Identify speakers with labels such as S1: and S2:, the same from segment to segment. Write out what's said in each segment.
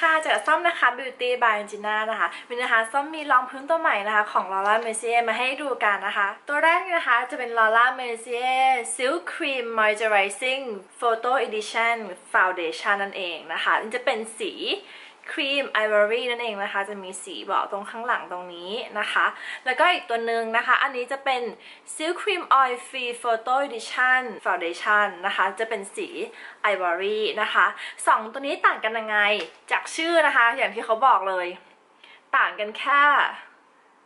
S1: ค่ะจากส้มนะคะ Beauty by Gina นะคะวันนี้นะคะส้มมีรองพื้นตัวใหม่นะคะ ของ Laura Mercier มาให้ดูกันนะคะ ตัวแรกนะคะจะเป็น Laura Mercier Silk Cream Moisturizing Photo Edition Foundation นั่นเองนะคะมันจะเป็นสี ครีมไอวอรี่นั่นเองนะคะ จะมีสีบอกตรงข้างหลังตรงนี้นะคะ แล้วก็อีกตัวหนึ่งนะคะ อันนี้จะเป็น Silk Cream Oil Free Photo Edition Foundation นะคะ จะเป็นสีไอวอรี่นะคะสองตัวนี้ต่างกันยังไง จากชื่อนะคะ อย่างที่เขาบอกเลย ต่างกันแค่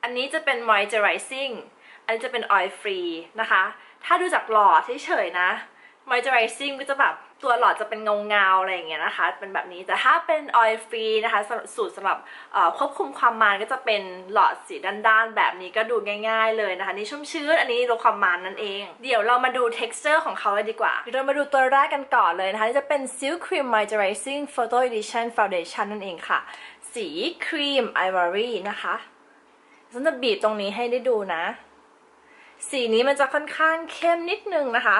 S1: อันนี้จะเป็น moisturizing อันนี้จะเป็น oil free นะคะ ถ้าดูจากหลอดเฉยๆนะ moisturizing ก็จะแบบ ตัวหลอดจะเป็นเงาๆอะไรอย่างเงี้ยนะคะ เป็นแบบนี้แต่ถ้าเป็น oil free นะคะสูตรสำหรับควบคุมความมันก็จะเป็นหลอดสีด้านๆ แบบนี้ก็ดูง่าย ๆ เลยนะคะ นี่ชุ่มชื้นอันนี้ลดความมันนั่นเอง เดี๋ยวเรามาดู texture ของเขาเลยดีกว่าเดี๋ยวเรามาดูตัวแรกกันก่อนเลยนะคะนี่จะเป็น Silk Cream Moisturizing Photo Edition Foundation นั่นเองค่ะ สีครีม ivory นะคะฉันจะบีบตรงนี้ให้ได้ดูนะ สีนี้มันจะค่อนข้างเข้มนิดนึงนะคะ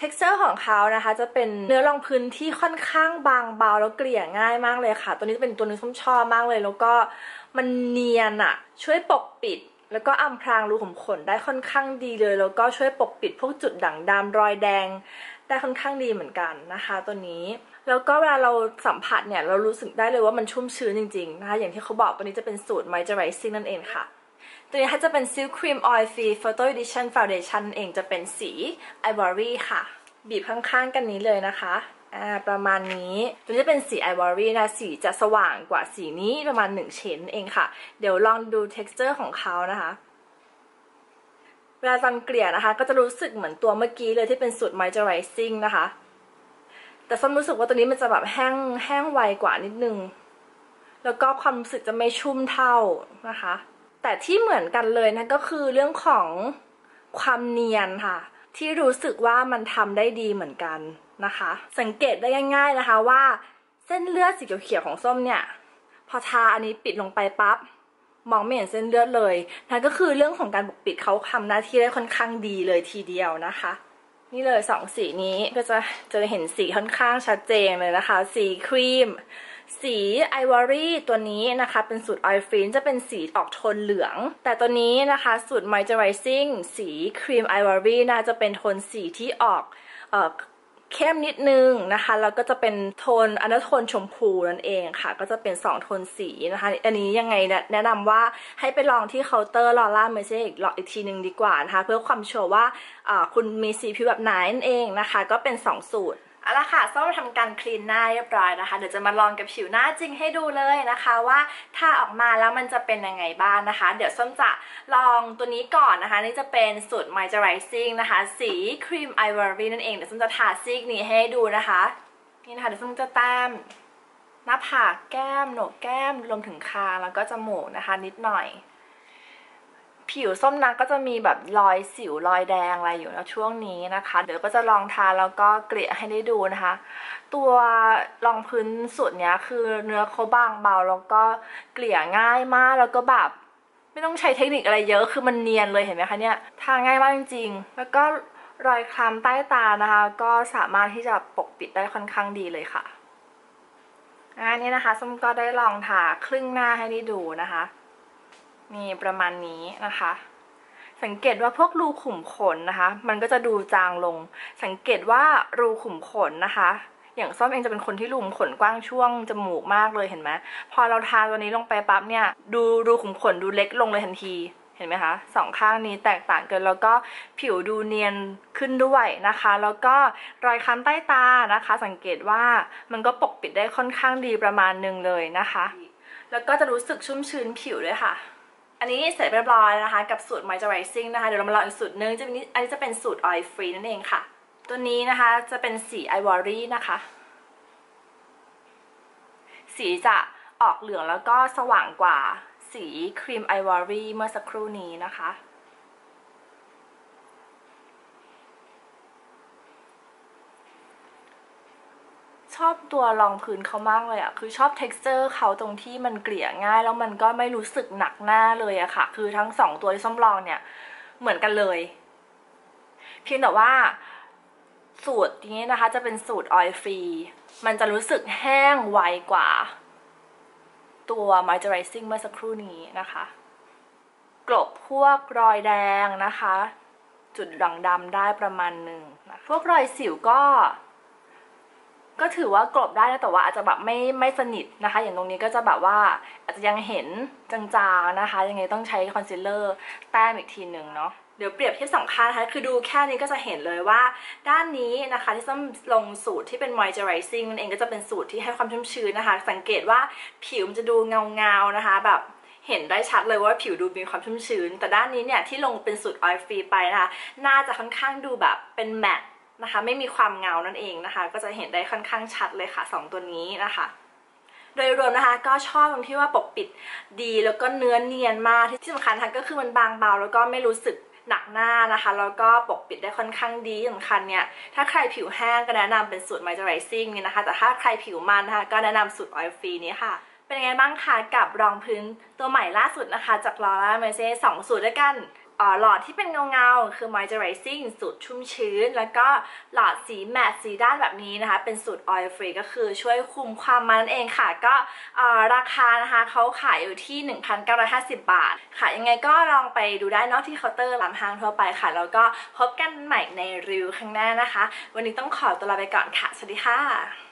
S1: texture ของเขานะคะจะเป็นเนื้อรองพื้นที่ค่อนข้างบางเบาแล้วเกลี่ยง่ายมากเลยค่ะ ตัวนี้จะเป็นตัวนึงที่ชอบมากเลย แล้วก็มันเนียนอะช่วยปกปิด แล้วก็อำพรางรูขุมขนได้ค่อนข้างดีเลย แล้วก็ช่วยปกปิดพวกจุดด่างดำรอยแดงได้ค่อนข้างดีเหมือนกันนะคะ ตัวนี้แล้วก็เวลาเราสัมผัสเนี่ยเรารู้สึกได้เลยว่ามันชุ่มชื้นจริงๆนะคะอย่างที่เขาบอกตัวนี้จะเป็นสูตร moisturizing นั่นเองค่ะ ตัวนี้ถ้าจะเป็น Silk Cream Oil Free Photo Edition Foundation เองจะเป็นสี Ivory ค่ะ บีบข้างๆกันนี้เลยนะคะอ่าประมาณนี้ตัวนี้จะเป็นสี Ivory นะสีจะสว่างกว่าสีนี้ประมาณ1เชนเองค่ะ เดี๋ยวลองดู texture ของเขานะคะเวลาตอนเกลี่ยนะคะ ก็จะรู้สึกเหมือนตัวเมื่อกี้เลยที่เป็นสูตร moisturizing นะคะ แต่ส้มรู้สึกว่าตัวนี้มันจะแบบแห้งแห้งไวกว่านิดนึง แล้วก็ความรู้สึกจะไม่ชุ่มเท่านะคะ แต่ที่เหมือนกันเลยนั่นก็คือเรื่องของความเนียนค่ะ ที่รู้สึกว่ามันทำได้ดีเหมือนกันนะคะ สังเกตได้ง่ายๆนะคะว่า เส้นเลือดสีเขียวๆของส้มเนี่ย พอทาอันนี้ปิดลงไปปั๊บมองไม่เห็นเส้นเลือดเลยนั่นก็คือเรื่องของการปกปิดเขาทำหน้าที่ได้ค่อนข้างดีเลยทีเดียวนะคะ นี่เลยสองสีนี้ก็จะจะเห็นสีค่อนข้างชัดเจนเลยนะคะ สีครีม สีไอวอรี่ตัวนี้นะคะเป็นสูตรออยฟรีจะเป็นสีออกโทนเหลือง แต่ตัวนี้นะคะสูตร moisturizing สีครีมไอวอรี่น่าจะเป็นโทนสีที่ออกเออเข้มนิดนึงนะคะแล้วก็จะเป็นโทนอันนั้นโทนชมพูนั่นเองค่ะ ก็จะเป็น 2 โทนสีนะคะ อันนี้ยังไงแนะนำว่าให้ไปลองที่เคาน์เตอร์ลอร่าเมเซ่อีกอีกทีหนึ่งดีกว่านะคะ เพื่อความชัวร์ว่าคุณมีสีผิวแบบไหนนั่นเองนะคะ ก็เป็น 2 สูตร เอาละค่ะส้มทำการคลีนหน้าเรียบร้อยนะคะ เดี๋ยวจะมาลองกับผิวหน้าจริงให้ดูเลยนะคะว่าถ้าออกมาแล้วมันจะเป็นยังไงบ้างนะคะ เดี๋ยวส้มจะลองตัวนี้ก่อนนะคะ นี่จะเป็นสูตร moisturizing นะคะ สีครีม ivory นั่นเองเดี๋ยวส้มจะทาซีกนี้ให้ดูนะคะ นี่นะคะเดี๋ยวส้มจะแต้มหน้าผากแก้มโหนกแก้มรวมถึงคางแล้วก็จมูกนะคะ นิดหน่อย ผิวส้มนะก็จะมีแบบรอยสิวรอยแดงอะไรอยู่นะช่วงนี้นะคะ เดี๋ยวก็จะลองทาแล้วก็เกลี่ยให้ได้ดูนะคะ ตัวรองพื้นสุดเนี้ยคือเนื้อเขาบางเบาแล้วก็เกลี่ยง่ายมากแล้วก็แบบไม่ต้องใช้เทคนิคอะไรเยอะคือมันเนียนเลยเห็นไหมคะเนี่ยทาง่ายมากจริงๆ แล้วก็รอยคล้ำใต้ตานะคะ ก็สามารถที่จะปกปิดได้ค่อนข้างดีเลยค่ะอันนี้นะคะส้มก็ได้ลองทาครึ่งหน้าให้ได้ดูนะคะ นี่ประมาณนี้นะคะ สังเกตว่าพวกรูขุมขนนะคะ มันก็จะดูจางลง สังเกตว่ารูขุมขนนะคะ อย่างส้มเองจะเป็นคนที่รูขุมขนกว้างช่วงจมูกมากเลยเห็นไหมพอเราทาตัวนี้ลงไปปั๊บเนี่ย ดูรูขุมขนดูเล็กลงเลยทันทีเห็นไหมคะสองข้างนี้แตกต่างกันแล้วก็ผิวดูเนียนขึ้นด้วยนะคะ แล้วก็รอยค้ำใต้ตานะคะ สังเกตว่ามันก็ปกปิดได้ค่อนข้างดีประมาณหนึ่งเลยนะคะ แล้วก็จะรู้สึกชุ่มชื้นผิวด้วยค่ะ อันนี้เสร็จเรียบร้อยนะคะ กับสูตร moisturizing นะคะ เดี๋ยวเรามาลองอีกสูตรนึงจะเป็นอันนี้จะเป็นสูตร oil free นั่นเองค่ะ ตัวนี้นะคะจะเป็นสี ivory นะคะ สีจะออกเหลืองแล้วก็สว่างกว่าสีครีม ivory เมื่อสักครู่นี้นะคะ อบตัวรองพื้นเขามากเลยอะคือชอบ texture เขาตรงที่มันเกลี่ยง่ายแล้วมันก็ไม่รู้สึกหนักหน้าเลยอะค่ะ คือทั้งสองตัวที่ส้มลองเนี่ยเหมือนกันเลย เพียงแต่ว่าสูตรนี้นะคะจะเป็นสูตร oil free มันจะรู้สึกแห้งไวกว่า ตัว moisturizing เมื่อสักครู่นี้นะคะกลบพวกรอยแดงนะคะ จุดด่างดำได้ประมาณหนึ่งนะพวกรอยสิวก็ ก็ถือว่ากลบได้นะแต่ว่าอาจจะแบบไม่ไม่สนิทนะคะ อย่างตรงนี้ก็จะแบบว่าอาจจะยังเห็นจางๆนะคะ ยังไงต้องใช้คอนซีลเลอร์แต้มอีกทีหนึ่งเนาะเดี๋ยวเปรียบเทียบสำคัญนะคะคือดูแค่นี้ก็จะเห็นเลยว่า ด้านนี้นะคะที่ส้มลงสูตรที่เป็น moisturizing นั่นเองก็จะเป็นสูตรที่ให้ความชุ่มชื้นนะคะ สังเกตว่าผิวมันจะดูเงาๆนะคะแบบเห็นได้ชัดเลยว่าผิวดูมีความชุ่มชื้น แต่ด้านนี้เนี่ยที่ลงเป็นสูตร oil free ไปนะคะน่าจะค่อนข้างดูแบบเป็นแมต นะคะ ไม่มีความเงานั่นเองนะคะ ก็จะเห็นได้ค่อนข้างชัดเลยค่ะสองตัวนี้นะคะโดยรวมนะคะก็ชอบตรงที่ว่าปกปิดดีแล้วก็เนื้อเนียนมากที่สำคัญนะคะก็คือมันบางเบาแล้วก็ไม่รู้สึกหนักหน้านะคะแล้วก็ปกปิดได้ค่อนข้างดีสำคัญเนี่ยถ้าใครผิวแห้งก็แนะนำเป็นสูตร moisturizing นี่นะคะ แต่ถ้าใครผิวมันนะคะก็แนะนำสูตร oil free นี้ค่ะ เป็นยังไงบ้างคะกับรองพื้นตัวใหม่ล่าสุดนะคะ จาก Laura Mercier สองสูตรด้วยกัน หลอดที่เป็นเงาๆ คือ moisturizing สูตรชุ่มชื้น แล้วก็หลอดสีแมตต์สีด้านแบบนี้นะคะ เป็นสูตร oil free ก็คือช่วยคุมความมันนั่นเองค่ะ ก็ราคานะคะเขาขายอยู่ที่ 1,950 บาท ค่ะ ยังไงก็ลองไปดูได้นอกที่เคาน์เตอร์ร้านห้างทั่วไปค่ะ แล้วก็พบกันใหม่ในรีวิวข้างหน้านะคะ วันนี้ต้องขอตัวลาไปก่อนค่ะ สวัสดีค่ะ